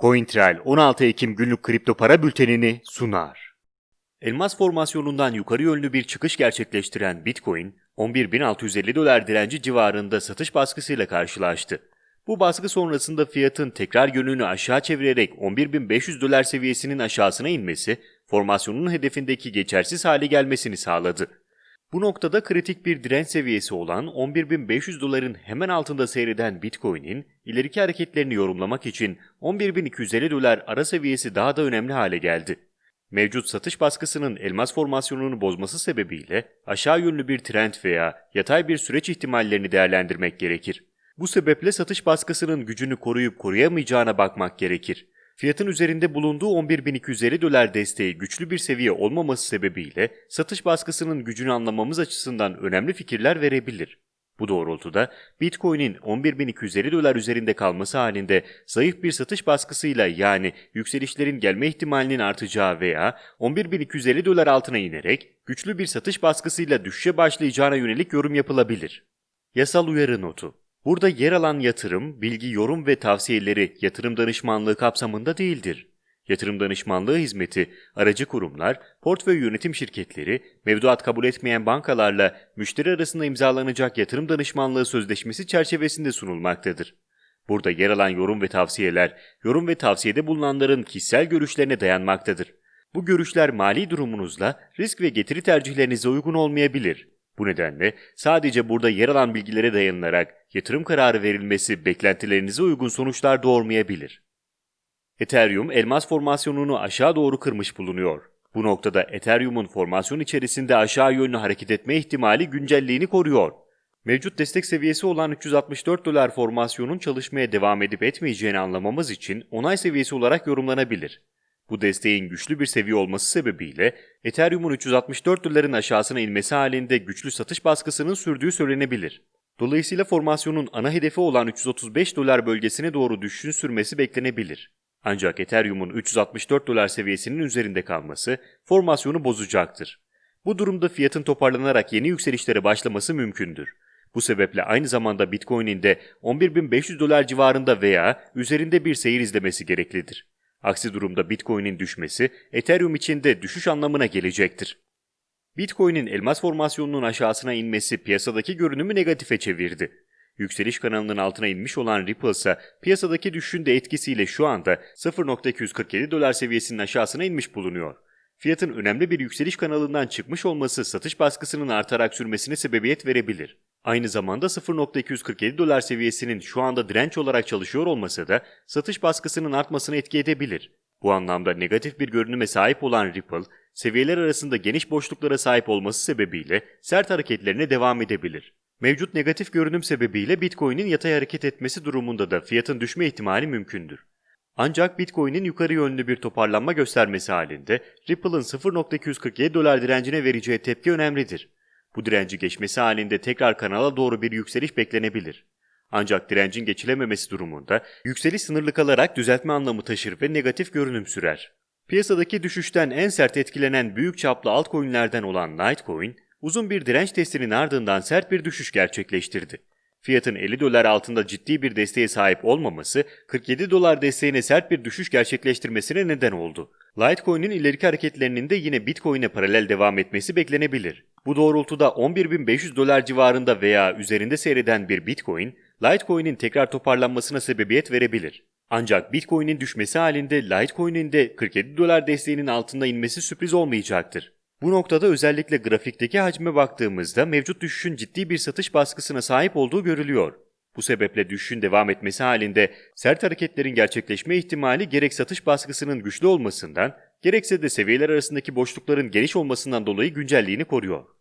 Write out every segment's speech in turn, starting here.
CoinTrail 16 Ekim günlük kripto para bültenini sunar. Elmas formasyonundan yukarı yönlü bir çıkış gerçekleştiren Bitcoin, 11.650 dolar direnci civarında satış baskısıyla karşılaştı. Bu baskı sonrasında fiyatın tekrar yönünü aşağı çevirerek 11.500 dolar seviyesinin aşağısına inmesi, formasyonun hedefindeki geçersiz hale gelmesini sağladı. Bu noktada kritik bir direnç seviyesi olan 11.500 doların hemen altında seyreden Bitcoin'in ileriki hareketlerini yorumlamak için 11.250 dolar ara seviyesi daha da önemli hale geldi. Mevcut satış baskısının elmas formasyonunu bozması sebebiyle aşağı yönlü bir trend veya yatay bir süreç ihtimallerini değerlendirmek gerekir. Bu sebeple satış baskısının gücünü koruyup koruyamayacağına bakmak gerekir. Fiyatın üzerinde bulunduğu 11.250 dolar desteği güçlü bir seviye olmaması sebebiyle satış baskısının gücünü anlamamız açısından önemli fikirler verebilir. Bu doğrultuda Bitcoin'in 11.250 dolar üzerinde kalması halinde zayıf bir satış baskısıyla yani yükselişlerin gelme ihtimalinin artacağı veya 11.250 dolar altına inerek güçlü bir satış baskısıyla düşüşe başlayacağına yönelik yorum yapılabilir. Yasal uyarı notu Burada yer alan yatırım, bilgi, yorum ve tavsiyeleri yatırım danışmanlığı kapsamında değildir. Yatırım danışmanlığı hizmeti, aracı kurumlar, portföy yönetim şirketleri, mevduat kabul etmeyen bankalarla müşteri arasında imzalanacak yatırım danışmanlığı sözleşmesi çerçevesinde sunulmaktadır. Burada yer alan yorum ve tavsiyeler, yorum ve tavsiyede bulunanların kişisel görüşlerine dayanmaktadır. Bu görüşler mali durumunuzla risk ve getiri tercihlerinize uygun olmayabilir. Bu nedenle sadece burada yer alan bilgilere dayanılarak yatırım kararı verilmesi beklentilerinize uygun sonuçlar doğurmayabilir. Ethereum elmas formasyonunu aşağı doğru kırmış bulunuyor. Bu noktada Ethereum'un formasyon içerisinde aşağı yönlü hareket etme ihtimali güncelliğini koruyor. Mevcut destek seviyesi olan 364 dolar formasyonun çalışmaya devam edip etmeyeceğini anlamamız için onay seviyesi olarak yorumlanabilir. Bu desteğin güçlü bir seviye olması sebebiyle Ethereum'un 364 doların aşağısına inmesi halinde güçlü satış baskısının sürdüğü söylenebilir. Dolayısıyla formasyonun ana hedefi olan 335 dolar bölgesine doğru düşüşün sürmesi beklenebilir. Ancak Ethereum'un 364 dolar seviyesinin üzerinde kalması formasyonu bozacaktır. Bu durumda fiyatın toparlanarak yeni yükselişlere başlaması mümkündür. Bu sebeple aynı zamanda Bitcoin'in de 11.500 dolar civarında veya üzerinde bir seyir izlemesi gereklidir. Aksi durumda Bitcoin'in düşmesi Ethereum için de düşüş anlamına gelecektir. Bitcoin'in elmas formasyonunun aşağısına inmesi piyasadaki görünümü negatife çevirdi. Yükseliş kanalının altına inmiş olan Ripple ise piyasadaki düşüşün de etkisiyle şu anda 0.247 dolar seviyesinin aşağısına inmiş bulunuyor. Fiyatın önemli bir yükseliş kanalından çıkmış olması satış baskısının artarak sürmesine sebebiyet verebilir. Aynı zamanda 0.247 dolar seviyesinin şu anda direnç olarak çalışıyor olması da satış baskısının artmasına etki edebilir. Bu anlamda negatif bir görünüme sahip olan Ripple, seviyeler arasında geniş boşluklara sahip olması sebebiyle sert hareketlerine devam edebilir. Mevcut negatif görünüm sebebiyle Bitcoin'in yatay hareket etmesi durumunda da fiyatın düşme ihtimali mümkündür. Ancak Bitcoin'in yukarı yönlü bir toparlanma göstermesi halinde Ripple'ın 0.247 dolar direncine vereceği tepki önemlidir. Bu direnci geçmesi halinde tekrar kanala doğru bir yükseliş beklenebilir. Ancak direncin geçilememesi durumunda yükseliş sınırlı kalarak düzeltme anlamı taşır ve negatif görünüm sürer. Piyasadaki düşüşten en sert etkilenen büyük çaplı altcoin'lerden olan Litecoin, uzun bir direnç testinin ardından sert bir düşüş gerçekleştirdi. Fiyatın 50 dolar altında ciddi bir desteğe sahip olmaması 47 dolar desteğine sert bir düşüş gerçekleştirmesine neden oldu. Litecoin'in ileriki hareketlerinin de yine Bitcoin'e paralel devam etmesi beklenebilir. Bu doğrultuda 11.500 dolar civarında veya üzerinde seyreden bir Bitcoin, Litecoin'in tekrar toparlanmasına sebebiyet verebilir. Ancak Bitcoin'in düşmesi halinde Litecoin'in de 47 dolar desteğinin altında inmesi sürpriz olmayacaktır. Bu noktada özellikle grafikteki hacme baktığımızda mevcut düşüşün ciddi bir satış baskısına sahip olduğu görülüyor. Bu sebeple düşüşün devam etmesi halinde sert hareketlerin gerçekleşme ihtimali gerek satış baskısının güçlü olmasından, gerekse de seviyeler arasındaki boşlukların geniş olmasından dolayı güncelliğini koruyor.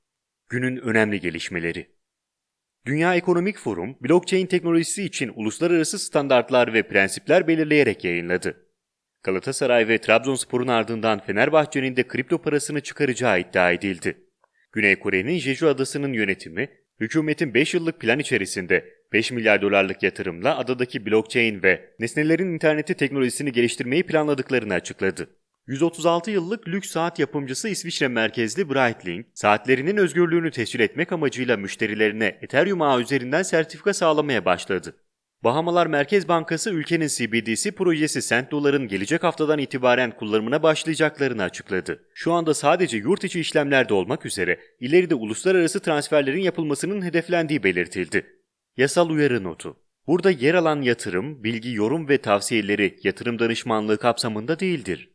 Günün önemli gelişmeleri Dünya Ekonomik Forum, blockchain teknolojisi için uluslararası standartlar ve prensipler belirleyerek yayınladı. Galatasaray ve Trabzonspor'un ardından Fenerbahçe'nin de kripto parasını çıkaracağı iddia edildi. Güney Kore'nin Jeju adasının yönetimi, hükümetin 5 yıllık plan içerisinde 5 milyar dolarlık yatırımla adadaki blockchain ve nesnelerin interneti teknolojisini geliştirmeyi planladıklarını açıkladı. 136 yıllık lüks saat yapımcısı İsviçre merkezli Breitling, saatlerinin özgürlüğünü tescil etmek amacıyla müşterilerine Ethereum ağı üzerinden sertifika sağlamaya başladı. Bahamalar Merkez Bankası ülkenin CBDC projesi Cent Dolar'ın gelecek haftadan itibaren kullanımına başlayacaklarını açıkladı. Şu anda sadece yurt içi işlemlerde olmak üzere ileride uluslararası transferlerin yapılmasının hedeflendiği belirtildi. Yasal uyarı notu. Burada yer alan yatırım, bilgi, yorum ve tavsiyeleri yatırım danışmanlığı kapsamında değildir.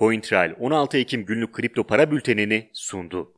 CoinTrail 16 Ekim günlük kripto para bültenini sundu.